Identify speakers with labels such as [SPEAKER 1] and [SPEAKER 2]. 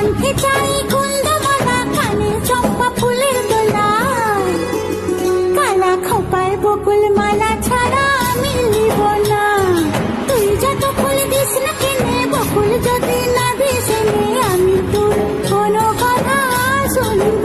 [SPEAKER 1] কণ্ঠে চাই কুন্দমালা কানে চম্পা ফুলের দোলা। কালা খোপায় বকুল মালা ছাড়া আমি নিব না। তুই যত ফুল দিস না কেনে, বকুল যদি না দিস আমি তোর কোনো কথা শুনব